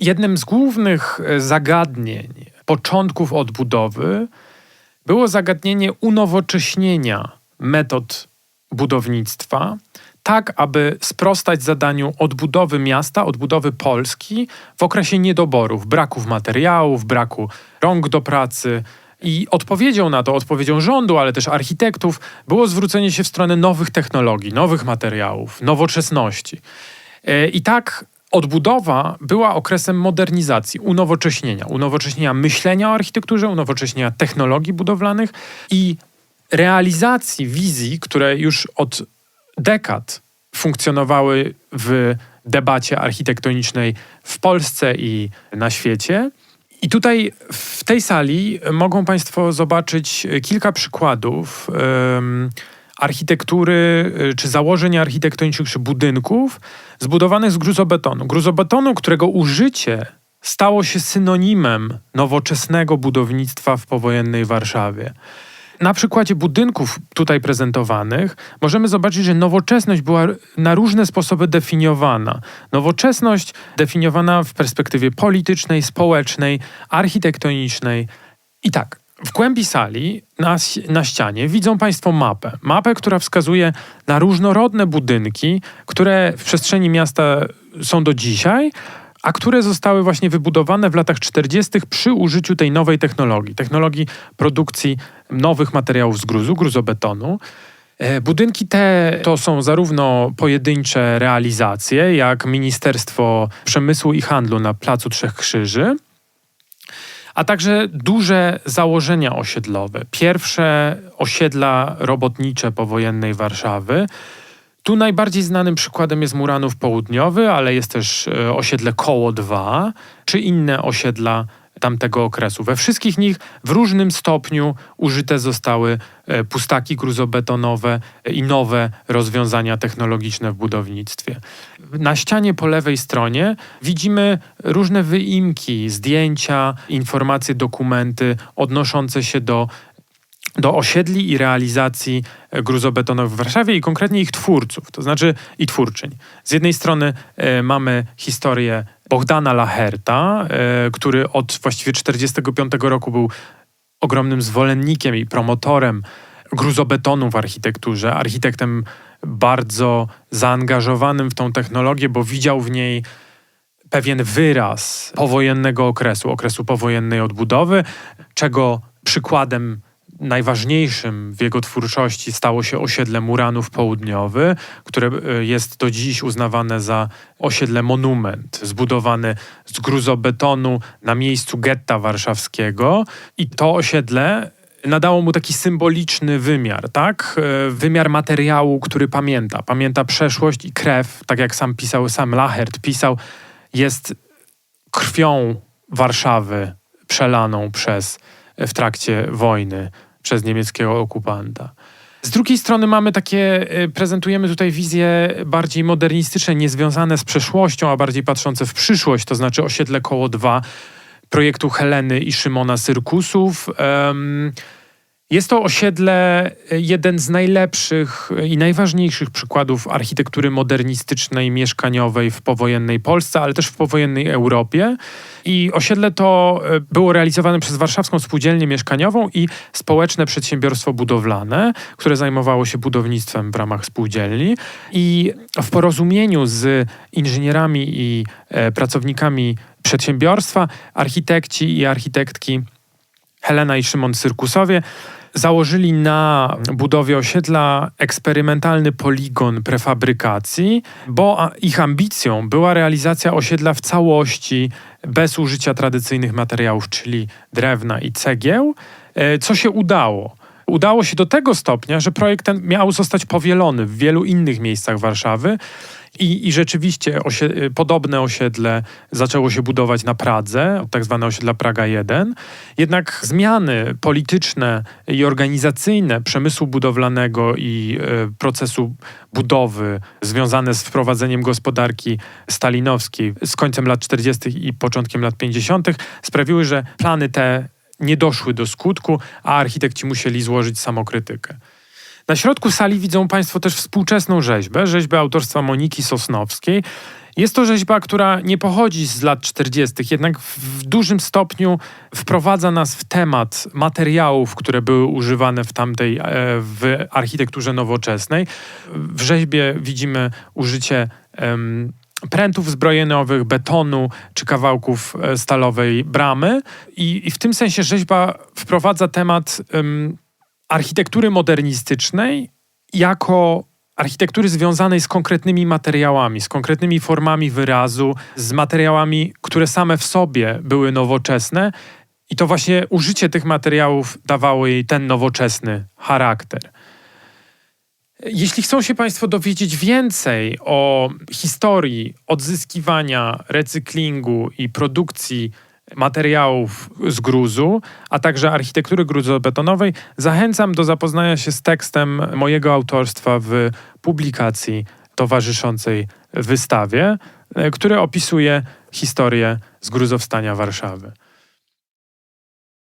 jednym z głównych e, zagadnień początków odbudowy było zagadnienie unowocześnienia metod budownictwa, tak aby sprostać zadaniu odbudowy miasta, odbudowy Polski w okresie niedoborów, braków materiałów, braku rąk do pracy. I odpowiedzią na to, odpowiedzią rządu, ale też architektów, było zwrócenie się w stronę nowych technologii, nowych materiałów, nowoczesności. E, I tak odbudowa była okresem modernizacji, unowocześnienia, unowocześnienia myślenia o architekturze, unowocześnienia technologii budowlanych i realizacji wizji, które już od dekad funkcjonowały w debacie architektonicznej w Polsce i na świecie. I tutaj w tej sali mogą Państwo zobaczyć kilka przykładów um, architektury, czy założeń architektonicznych, czy budynków zbudowanych z gruzobetonu. Gruzobetonu, którego użycie stało się synonimem nowoczesnego budownictwa w powojennej Warszawie. Na przykładzie budynków tutaj prezentowanych możemy zobaczyć, że nowoczesność była na różne sposoby definiowana. Nowoczesność definiowana w perspektywie politycznej, społecznej, architektonicznej. I tak, w głębi sali na, na ścianie widzą Państwo mapę. Mapę, która wskazuje na różnorodne budynki, które w przestrzeni miasta są do dzisiaj, a które zostały właśnie wybudowane w latach 40. przy użyciu tej nowej technologii, technologii produkcji nowych materiałów z gruzu, gruzobetonu. E, budynki te to są zarówno pojedyncze realizacje, jak Ministerstwo Przemysłu i Handlu na Placu Trzech Krzyży, a także duże założenia osiedlowe. Pierwsze osiedla robotnicze powojennej Warszawy, tu najbardziej znanym przykładem jest Muranów Południowy, ale jest też e, osiedle Koło 2, czy inne osiedla tamtego okresu. We wszystkich nich w różnym stopniu użyte zostały e, pustaki gruzobetonowe i nowe rozwiązania technologiczne w budownictwie. Na ścianie po lewej stronie widzimy różne wyimki, zdjęcia, informacje, dokumenty odnoszące się do do osiedli i realizacji gruzobetonowych w Warszawie i konkretnie ich twórców, to znaczy i twórczyń. Z jednej strony e, mamy historię Bohdana Laherta, e, który od właściwie 1945 roku był ogromnym zwolennikiem i promotorem gruzobetonu w architekturze, architektem bardzo zaangażowanym w tą technologię, bo widział w niej pewien wyraz powojennego okresu, okresu powojennej odbudowy, czego przykładem najważniejszym w jego twórczości stało się osiedle Muranów Południowy, które e, jest do dziś uznawane za osiedle monument, zbudowany z gruzobetonu na miejscu getta warszawskiego. I to osiedle nadało mu taki symboliczny wymiar, tak? E, wymiar materiału, który pamięta. Pamięta przeszłość i krew, tak jak sam pisał, sam Lachert pisał, jest krwią Warszawy przelaną przez w trakcie wojny przez niemieckiego okupanta. Z drugiej strony mamy takie, y, prezentujemy tutaj wizje bardziej modernistyczne, niezwiązane z przeszłością, a bardziej patrzące w przyszłość, to znaczy osiedle koło 2 projektu Heleny i Szymona Syrkusów. Um, jest to osiedle e, jeden z najlepszych e, i najważniejszych przykładów architektury modernistycznej, mieszkaniowej w powojennej Polsce, ale też w powojennej Europie. I osiedle to e, było realizowane przez Warszawską Spółdzielnię Mieszkaniową i Społeczne Przedsiębiorstwo Budowlane, które zajmowało się budownictwem w ramach spółdzielni. I w porozumieniu z inżynierami i pracownikami przedsiębiorstwa, architekci i architektki Helena i Szymon Cyrkusowie założyli na budowie osiedla eksperymentalny poligon prefabrykacji, bo ich ambicją była realizacja osiedla w całości bez użycia tradycyjnych materiałów, czyli drewna i cegieł, e, co się udało. Udało się do tego stopnia, że projekt ten miał zostać powielony w wielu innych miejscach Warszawy. I, i rzeczywiście osie, podobne osiedle zaczęło się budować na Pradze, tak zwane osiedla Praga 1. Jednak zmiany polityczne i organizacyjne przemysłu budowlanego i e, procesu budowy związane z wprowadzeniem gospodarki stalinowskiej z końcem lat 40. i początkiem lat 50. sprawiły, że plany te nie doszły do skutku, a architekci musieli złożyć samokrytykę. Na środku sali widzą Państwo też współczesną rzeźbę, rzeźbę autorstwa Moniki Sosnowskiej. Jest to rzeźba, która nie pochodzi z lat 40., jednak w dużym stopniu wprowadza nas w temat materiałów, które były używane w tamtej, e, w architekturze nowoczesnej. W rzeźbie widzimy użycie prętów zbrojeniowych, betonu czy kawałków e, stalowej bramy. I, i w tym sensie rzeźba wprowadza temat em, architektury modernistycznej jako architektury związanej z konkretnymi materiałami, z konkretnymi formami wyrazu, z materiałami, które same w sobie były nowoczesne. I to właśnie użycie tych materiałów dawało jej ten nowoczesny charakter. Jeśli chcą się Państwo dowiedzieć więcej o historii odzyskiwania, recyklingu i produkcji materiałów z gruzu, a także architektury gruzobetonowej, zachęcam do zapoznania się z tekstem mojego autorstwa w publikacji towarzyszącej wystawie, e, który opisuje historię zgruzowstania Warszawy.